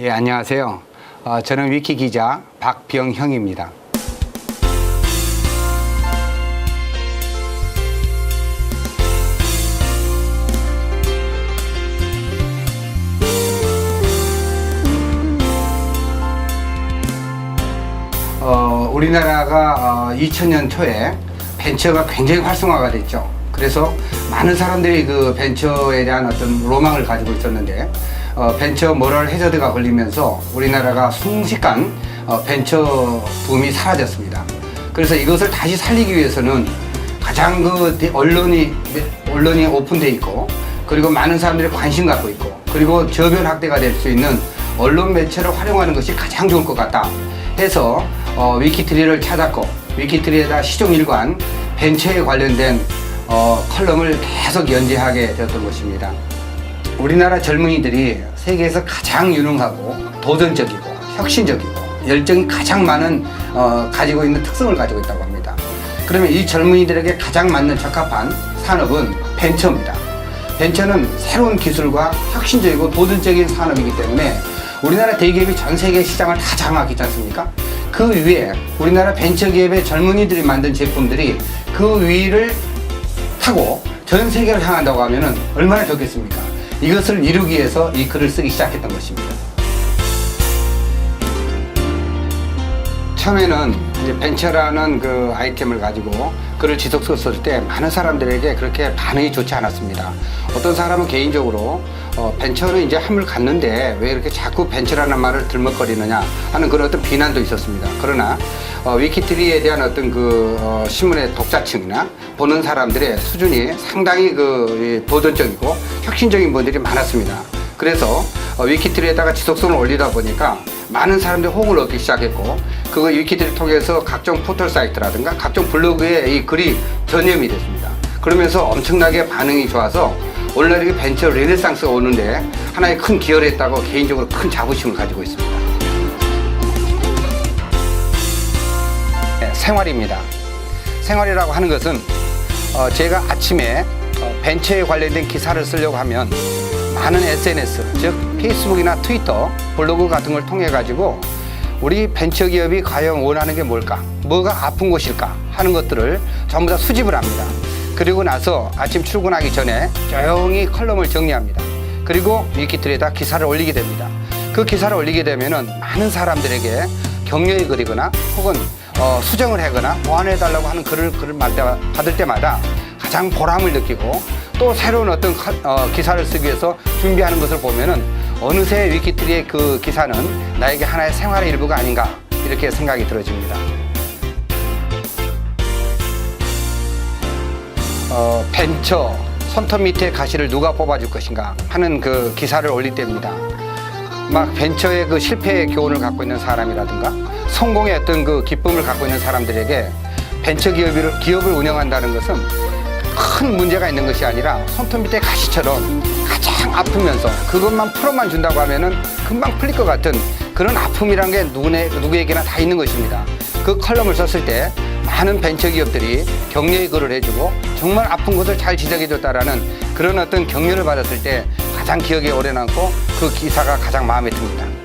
예, 안녕하세요. 어, 저는 위키 기자 박병형입니다. 어, 우리나라가 어, 2000년 초에 벤처가 굉장히 활성화가 됐죠. 그래서 많은 사람들이 그 벤처에 대한 어떤 로망을 가지고 있었는데 어, 벤처 모럴 해저드가 걸리면서 우리나라가 순식간 어, 벤처 붐이 사라졌습니다. 그래서 이것을 다시 살리기 위해서는 가장 그 대- 언론이 언론이 오픈돼 있고 그리고 많은 사람들이 관심 갖고 있고 그리고 저변 확대가 될 수 있는 언론 매체를 활용하는 것이 가장 좋을 것 같다 해서 어, 위키트리를 찾았고 위키트리에다 시종일관 벤처에 관련된 어, 컬럼을 계속 연재하게 되었던 것입니다. 우리나라 젊은이들이 세계에서 가장 유능하고 도전적이고 혁신적이고 열정이 가장 많은 어, 가지고 있는 특성을 가지고 있다고 합니다. 그러면 이 젊은이들에게 가장 맞는 적합한 산업은 벤처입니다. 벤처는 새로운 기술과 혁신적이고 도전적인 산업이기 때문에 우리나라 대기업이 전 세계 시장을 다 장악하지 않습니까? 그 위에 우리나라 벤처기업의 젊은이들이 만든 제품들이 그 위를 타고 전 세계를 향한다고 하면은 얼마나 좋겠습니까? 이것을 이루기 위해서 이 글을 쓰기 시작했던 것입니다. 처음에는 이제 벤처라는 그 아이템을 가지고 글을 지속 썼을 때 많은 사람들에게 그렇게 반응이 좋지 않았습니다. 어떤 사람은 개인적으로 어, 벤처는 이제 함을 갔는데 왜 이렇게 자꾸 벤처라는 말을 들먹거리느냐 하는 그런 어떤 비난도 있었습니다. 그러나 어, 위키트리에 대한 어떤 그 어, 신문의 독자층이나 보는 사람들의 수준이 상당히 그 이, 도전적이고 혁신적인 분들이 많았습니다. 그래서 어, 위키트리에다가 지속성을 올리다 보니까 많은 사람들이 호응을 얻기 시작했고 그거 위키트리 통해서 각종 포털 사이트라든가 각종 블로그에 이 글이 전염이 됐습니다. 그러면서 엄청나게 반응이 좋아서 오늘날 이게 벤처 레네상스가 오는데 하나의 큰 기여를 했다고 개인적으로 큰 자부심을 가지고 있습니다. 생활입니다. 생활이라고 하는 것은 어, 제가 아침에 어, 벤처에 관련된 기사를 쓰려고 하면 많은 SNS, 즉 페이스북이나 트위터, 블로그 같은 걸 통해 가지고 우리 벤처 기업이 과연 원하는 게 뭘까, 뭐가 아픈 곳일까 하는 것들을 전부 다 수집을 합니다. 그리고 나서 아침 출근하기 전에 조용히 컬럼을 정리합니다. 그리고 위키트리에다 기사를 올리게 됩니다. 그 기사를 올리게 되면은 많은 사람들에게 격려의 글이거나 혹은 어, 수정을 하거나 보완해달라고 하는 글을, 글을 받을 때마다 가장 보람을 느끼고 또 새로운 어떤 카- 어, 기사를 쓰기 위해서 준비하는 것을 보면은 어느새 위키트리의 그 기사는 나에게 하나의 생활의 일부가 아닌가 이렇게 생각이 들어집니다. 어, 벤처 손톱 밑에 가시를 누가 뽑아줄 것인가 하는 그 기사를 올릴 때입니다. 막 벤처의 그 실패의 교훈을 갖고 있는 사람이라든가 성공의 어떤 그 기쁨을 갖고 있는 사람들에게 벤처 기업을, 기업을 운영한다는 것은 큰 문제가 있는 것이 아니라 손톱 밑에 가시처럼 가장 아프면서 그것만 풀어만 준다고 하면은 금방 풀릴 것 같은 그런 아픔이란 게 누구네, 누구에게나 다 있는 것입니다. 그 컬럼을 썼을 때 많은 벤처 기업들이 격려의 글을 해주고 정말 아픈 것을 잘 지적해줬다라는 그런 어떤 격려를 받았을 때 가장 기억에 오래 남고 그 기사가 가장 마음에 듭니다.